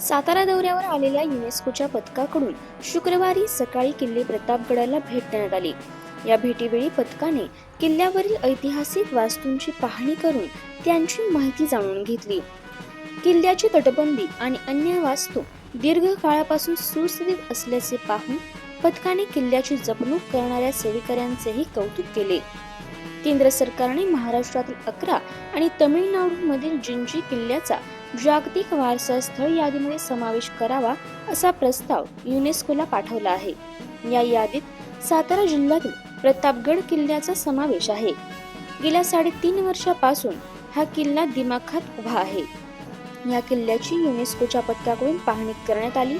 सातारा दौऱ्यावर आलेल्या युनेस्कोच्या पथकाकडून शुक्रवारी सकाळी किल्ले प्रतापगडाला भेट देण्यात आली. या भेटीवेळी पथकाने किल्ल्यावरील ऐतिहासिक वास्तूंची पाहणी करून त्यांची माहिती जाणून घेतली. किल्ल्याची तटबंदी आणि अन्य वास्तू दीर्घ काळापासून सुस्थितीत असल्याचे पाहून पथकाने किल्ल्याची जपणूक करणाऱ्या सेवेकऱ्यांचेही कौतुक केले. केंद्र सरकारने महाराष्ट्रातील अकरा आणि तमिळनाडूमधील जिंजी किल्ल्याचा जागतिक वारसा स्थळ यादीमध्ये समावेश करावा असा प्रस्ताव युनेस्कोला पाठवला आहे. या यादीत सातारा जिल्ह्यातील प्रतापगड किल्ल्याचा समावेश आहे. गेल्या साडेतीन वर्षापासून हा किल्ला दिमाखात उभा आहे. या किल्ल्याची युनेस्कोच्या पथकाकडून पाहणी करण्यात आली.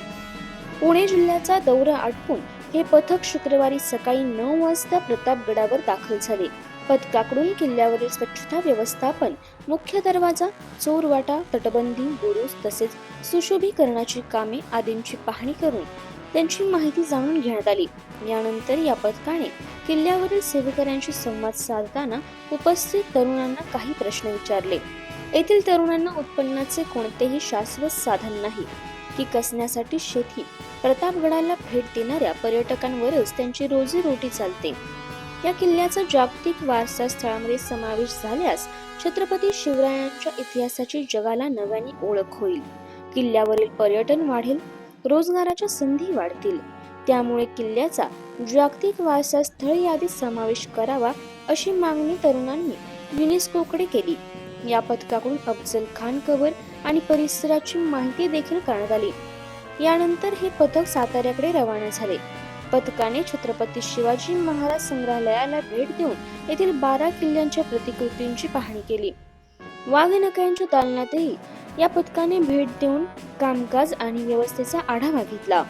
पुणे जिल्ह्याचा दौरा आटपून हे पथक शुक्रवारी सकाळी नऊ वाजता प्रतापगडावर दाखल झाले. पथकाकडून किल्ल्यावरील स्वच्छता व्यवस्थापन मुख्य दरवाजा चोरवाटा तटबंदी बुरुज तसेच सुशोभीकरणाची कामे आदींची पाहणी करून त्यांची माहिती जाणून घेण्यात आली. यानंतर या पथकाने किल्ल्यावरील सेवेकऱ्यांशी संवाद साधताना उपस्थित तरुणांना काही प्रश्न विचारले. येथील तरुणांना उत्पन्नाचे कोणतेही शाश्वत साधन नाही. की कसण्यासाठी शेती प्रतापगडाला भेट देणाऱ्या पर्यटकांवरच त्यांची रोजीरोटी चालते. या किल्ल्याचा जागतिक वारसा स्थळामध्ये समावेश झाल्यास छत्रपती शिवरायांच्या इतिहासाची जगाला नव्याने ओळख होईल. किल्ल्यावरील पर्यटन वाढेल रोजगाराच्या संधी वाढतील. त्यामुळे किल्ल्याचा जागतिक वारसा स्थळ यादीत समावेश करावा अशी मागणी तरुणांनी युनेस्कोकडे केली. या पथकाकडून अफजल खान कबर आणि परिसराची माहिती देखील करण्यात आली. यानंतर हे पथक साताऱ्याकडे रवाना झाले. पथकाने छत्रपती शिवाजी महाराज संग्रहालयाला भेट देऊन येथील बारा किल्ल्यांच्या प्रतिकृतींची पाहणी केली. वाघनकांच्या दालनातही या पथकाने भेट देऊन कामकाज आणि व्यवस्थेचा आढावा घेतला.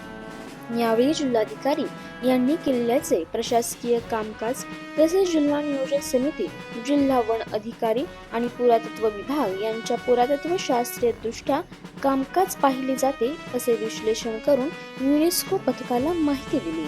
यावेळी जिल्हाधिकारी यांनी किल्ल्याचे प्रशासकीय कामकाज तसेच जिल्हा नियोजन समिती जिल्हा वन अधिकारी आणि पुरातत्व विभाग यांच्या पुरातत्व शास्त्रीय दृष्ट्या कामकाज पाहिले जाते असे विश्लेषण करून युनेस्को पथकाला माहिती दिली.